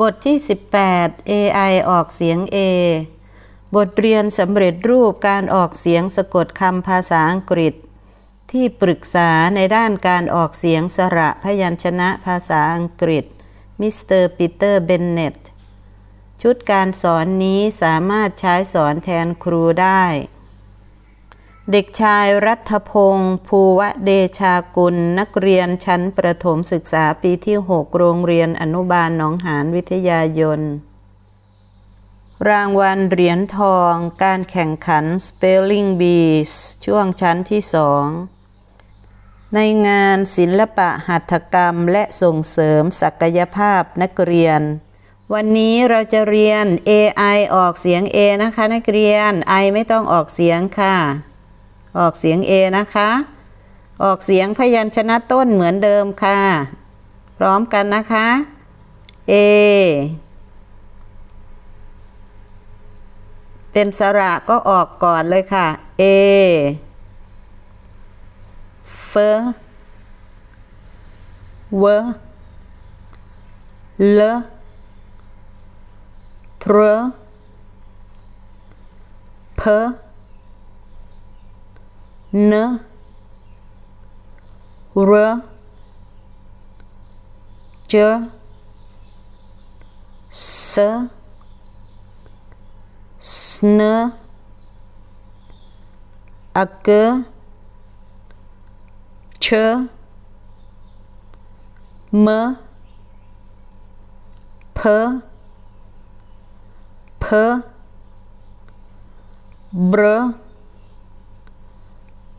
บทที่ 18 AI ออกเสียง A บทเรียนสำเร็จรูปการออกเสียงสะกดคำภาษาอังกฤษ ที่ปรึกษาในด้านการออกเสียงสระพยัญชนะภาษาอังกฤษ มิสเตอร์ปีเตอร์เบนเนตชุดการสอนนี้สามารถใช้สอนแทนครูได้ เด็กชายรัฐพงศ์ภูวะเดชากุล นักเรียนชั้นประถมศึกษาปีที่ 6 โรงเรียนอนุบาลหนองหานวิทยายน รางวัลเหรียญทอง การแข่งขัน Spelling Bees ช่วงชั้นที่สองในงานศิลปะหัตถกรรมและส่งเสริมศักยภาพนักเรียน วันนี้เราจะเรียน AI ออกเสียง A นะคะ นักเรียน I ไม่ต้องออกเสียงค่ะ ออกเสียง A นะคะ ออกเสียงพยัญชนะต้นเหมือนเดิมค่ะ พร้อมกันนะคะ A เป็นสระก็ออกก่อนเลยค่ะ A เฟเวเลทรเพ เนเรเจส sn ak ch m p p br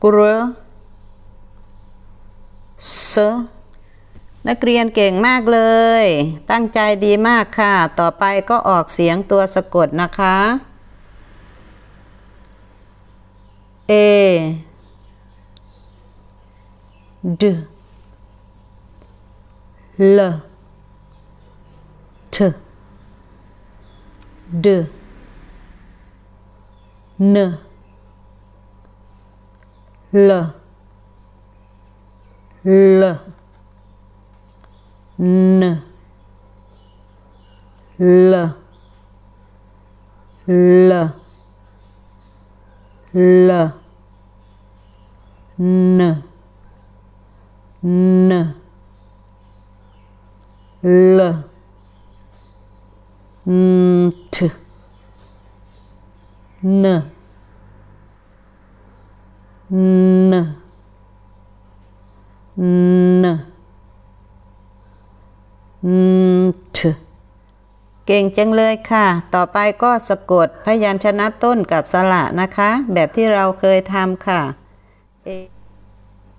gr s นักเรียนเก่งมากเลย ตั้งใจดีมากค่ะ ต่อไปก็ออกเสียงตัวสะกดนะคะ A D L T D N L. L. N. L. L. L. N. N. L. N. T. N N N N T เก่งจังเลยค่ะ ต่อไปก็สะกดพยัญชนะต้นกับสระนะคะ แบบที่เราเคยทำค่ะ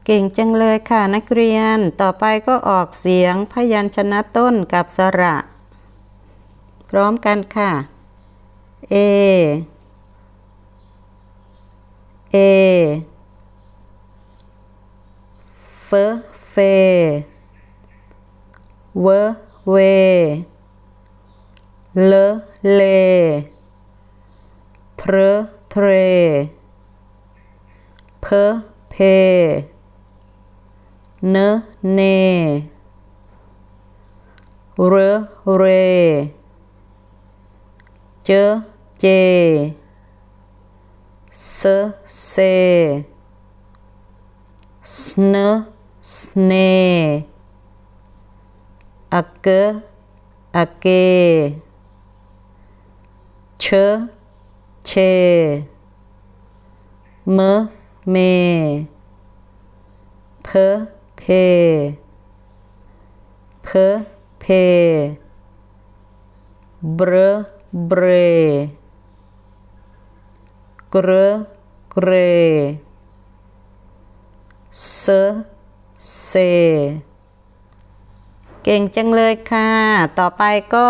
เก่งจังเลยค่ะนักเรียน ต่อไปก็ออกเสียงพยัญชนะต้นกับสระ พร้อมกันค่ะ A A เอ ฟเฟเวเวเลเลเพรเทรเพเพเนเนเรเร เจเจสเซ สเนสเนอะเกอะเกเชเชมเมเพ เซ เก่งจังเลยค่ะ ต่อไปก็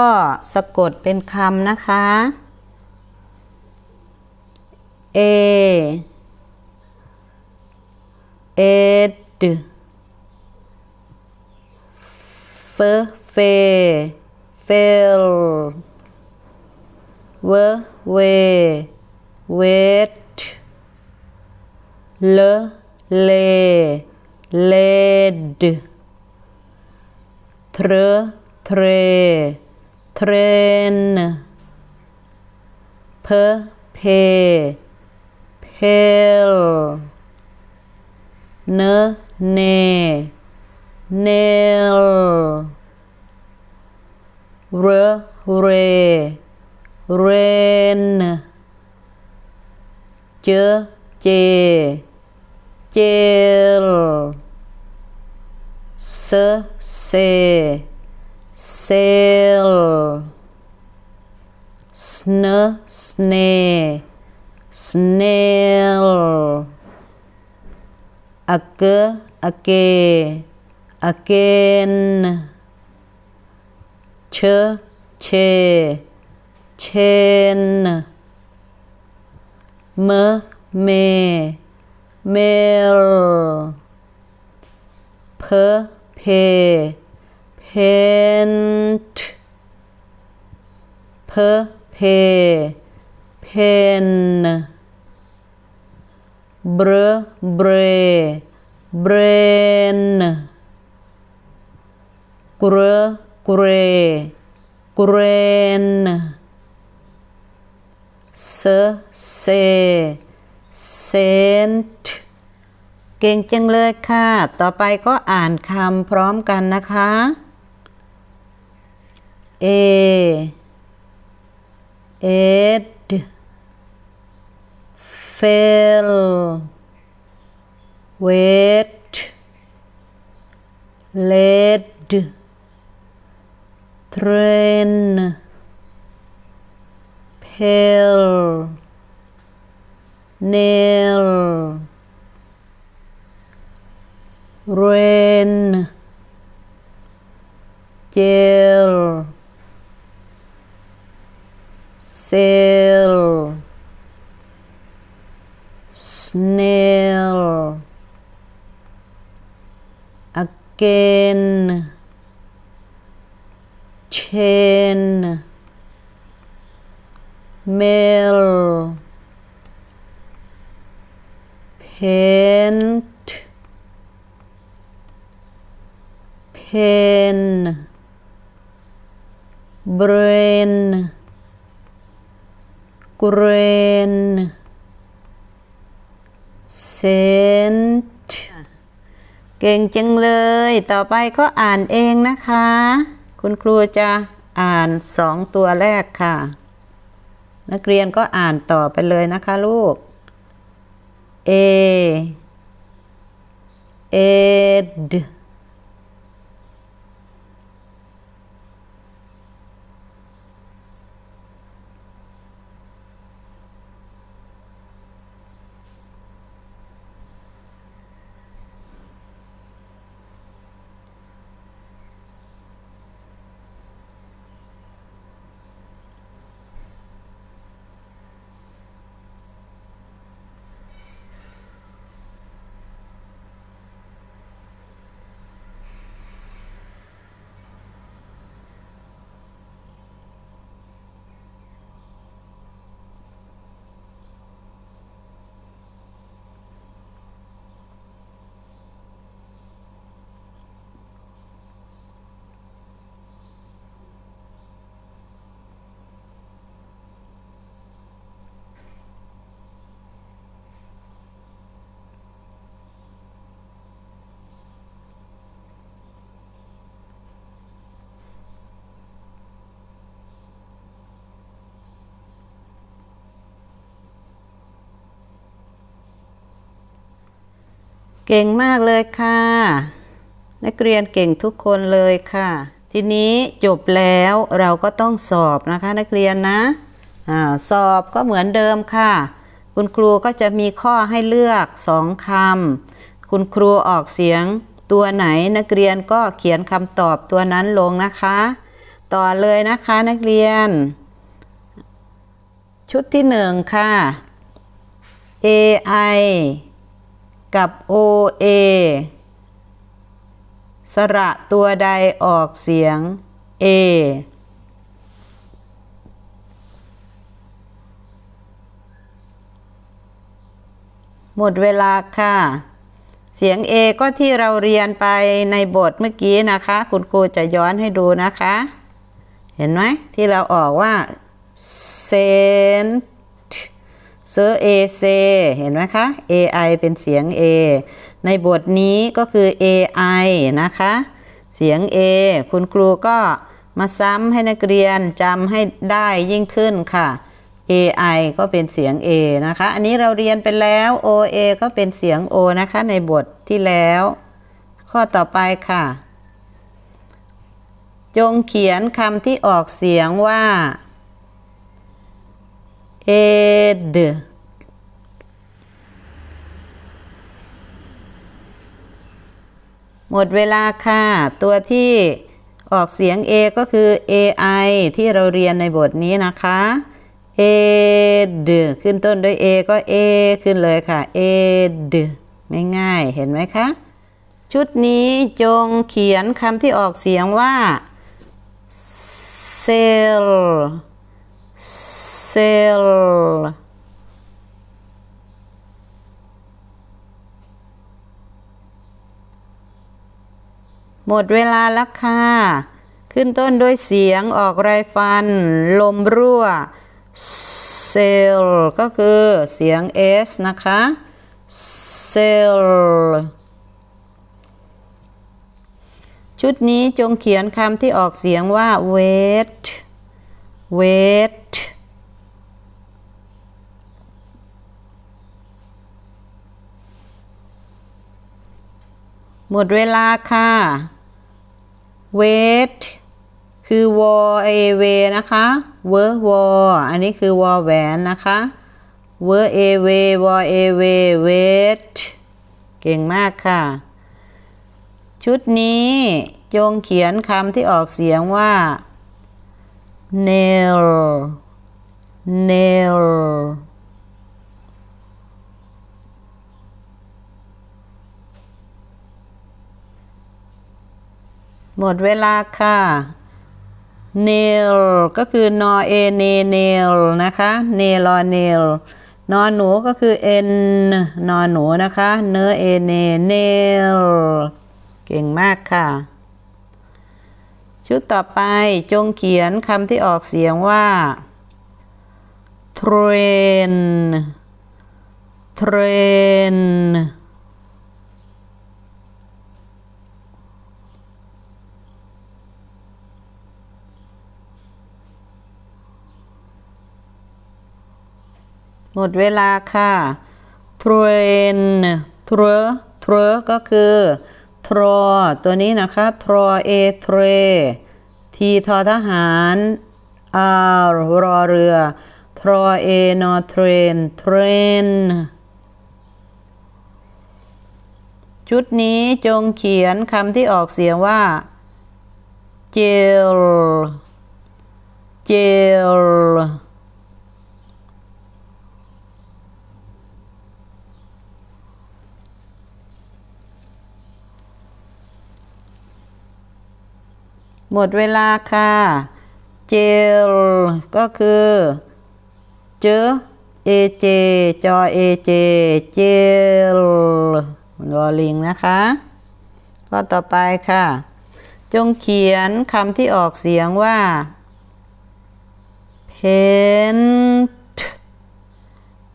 สะกดเป็นคำนะคะเอเอดเฟเฟเฟลเวเวเวทเลเล สเนสเนสเนลอะเกอะ เกอะเกนเชเชเชนเม เมเมลเพเพเพนทเพ เก่งจังเลยค่ะ ต่อไปก็อ่านคำพร้อมกันนะคะ เอ เอ็ดเฟลเวทเลดเทรนเพลเนล rain jail sail snail again chain mail paint pen brain grain scent เก่งจังเลย ต่อไปก็อ่านเองนะคะ คุณครูจะอ่านสองตัวแรกค่ะ นักเรียนก็อ่านต่อไปเลยนะคะลูก A ed เก่งมากเลยค่ะ นักเรียนเก่งทุกคนเลยค่ะ ทีนี้จบแล้วเราก็ต้องสอบนะคะ นักเรียนนะอาสอบก็เหมือนเดิมค่ะ คุณครูก็จะมีข้อให้เลือกสองคำคุณครูออกเสียงตัวไหนนักเรียนก็เขียนคำตอบตัวนั้นลงนะคะ ต่อเลยนะคะนักเรียน ชุดที่หนึ่งค่ะ AI กับ OA สระตัวใดออกเสียง A หมดเวลาค่ะ เสียง A ก็ที่เราเรียนไปในบทเมื่อกี้นะคะ คุณครูจะย้อนให้ดูนะคะ เห็นไหมที่เราออกว่าเซน เซอเอเซเห็นไหมคะ AI เป็นเสียง A ในบทนี้ก็คือ AI นะคะ เสียง A คุณครูก็มาซ้ำให้นักเรียนจำให้ได้ยิ่งขึ้นค่ะ AI ก็เป็นเสียง A นะคะ อันนี้เราเรียนไปแล้ว OA ก็เป็นเสียง O นะคะในบทที่แล้ว ข้อต่อไปค่ะ จงเขียนคำที่ออกเสียงว่า ed หมดเวลาค่ะ ตัวที่ออกเสียง A ก็คือ AI ที่เราเรียนในบทนี้นะคะ ed ขึ้นต้นด้วย A ก็ A ขึ้นเลยค่ะ ed ง่ายๆเห็นไหมคะ ชุดนี้จงเขียนคำที่ออกเสียงว่า cell cell หมดเวลาแล้วค่ะ ขึ้นต้นด้วยเสียงออกไรฟัน ลมรั่ว cell ก็คือเสียง S นะคะ cell ชุดนี้จงเขียนคำที่ออกเสียงว่า wait wait หมดเวลาค่ะ wait คือ w a v นะคะ w w อันนี้คือ w แหวนนะคะ w a v w a v wait เก่งมากค่ะ ชุดนี้จงเขียนคำที่ออกเสียงว่า nail nail หมดเวลาค่ะ nail ก็คือนอเอเน nail นะคะเนลอ nail นอนหนูก็คือ n นอนหนูนะคะเนอเอเน nail เก่งมากค่ะ ชุดต่อไปจงเขียนคำที่ออกเสียงว่า train train หมดเวลาค่ะ train tr tr ก็คือทรอตัวนี้นะคะทรอเอเทรทีทอทหารอารรอเรือทรอเอนอเทรนเทรนชุดนี้จงเขียนคำที่ออกเสียงว่าเจล เจล หมดเวลาค่ะ เจลก็คือเจอเอเจจอเอเจเจลรอลิงนะคะข้อต่อไปค่ะ จงเขียนคำที่ออกเสียงว่า paint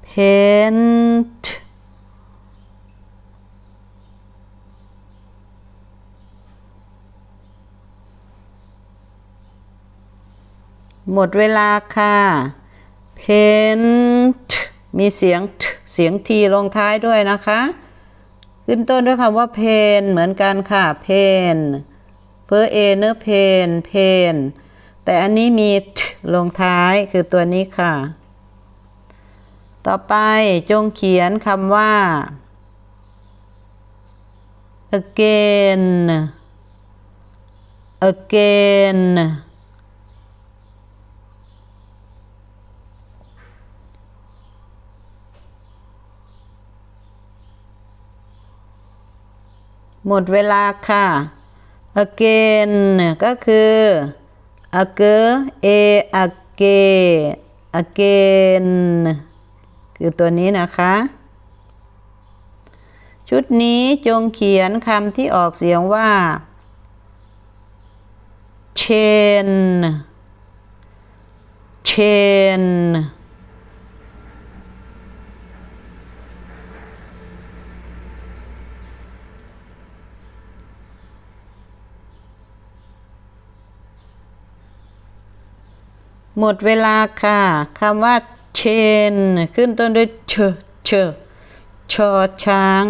paint หมดเวลาค่ะ paint มีเสียง t เสียงทีลงท้ายด้วยนะคะ ขึ้นต้นด้วยคำว่า pain เหมือนกันค่ะ pain เพอเอเนอ pain pain แต่อันนี้มี t ลงท้ายคือตัวนี้ค่ะ ต่อไปจงเขียนคำว่า again again หมดเวลาค่ะ again ก็คือ again a again again คือตัวนี้นะคะ ชุดนี้จงเขียนคำที่ออกเสียงว่า chain chain หมดเวลาค่ะคำว่า chain ขึ้นต้นด้วยเชเชชอช้าง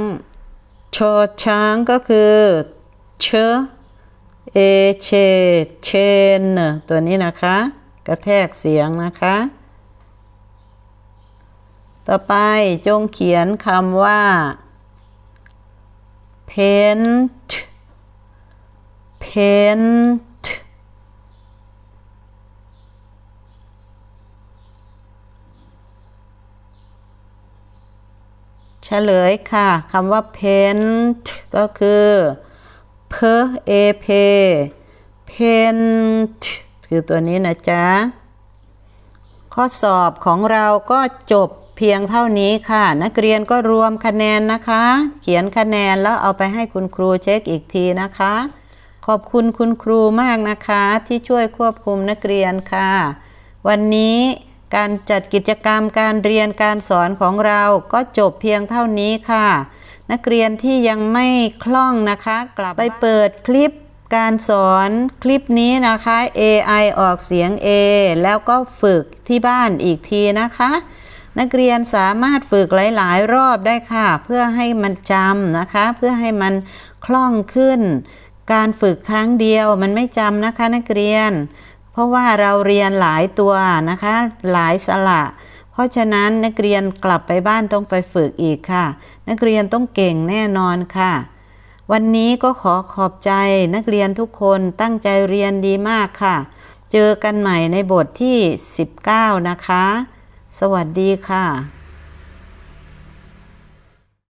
ชอช้างก็คือเชเอเชเชน ตัวนี้นะคะ กระแทกเสียงนะคะ ต่อไปจงเขียนคำว่า paint paint เฉลยค่ะคำว่า paint ก็คือ p a p paint คือตัวนี้นะจ๊ะ ข้อสอบของเราก็จบเพียงเท่านี้ค่ะ นักเรียนก็รวมคะแนนนะคะ เขียนคะแนนแล้วเอาไปให้คุณครูเช็คอีกทีนะคะ ขอบคุณคุณครูมากนะคะ ที่ช่วยควบคุมนักเรียนค่ะ วันนี้ การจัดกิจกรรมการเรียนการสอนของเราก็จบเพียงเท่านี้ค่ะ นักเรียนที่ยังไม่คล่องนะคะ กลับไปเปิดคลิปการสอนคลิปนี้นะคะ AI ออกเสียง A แล้วก็ฝึกที่บ้านอีกทีนะคะ นักเรียนสามารถฝึกหลาย ๆ รอบได้ค่ะ เพื่อให้มันจำนะคะ เพื่อให้มันคล่องขึ้น การฝึกครั้งเดียวมันไม่จำนะคะนักเรียน ราะว่าเราเรียนหลายตัวนะคะ หลายสระเพราะฉะนั้นนักเรียนกลับไปบ้านต้องไปฝึกอีกค่ะ นักเรียนต้องเก่งแน่นอนค่ะ วันนี้ก็ขอขอบใจนักเรียนทุกคนตั้งใจเรียนดีมากค่ะ เจอกันใหม่ในบทที่ 19 นะคะ สวัสดีค่ะ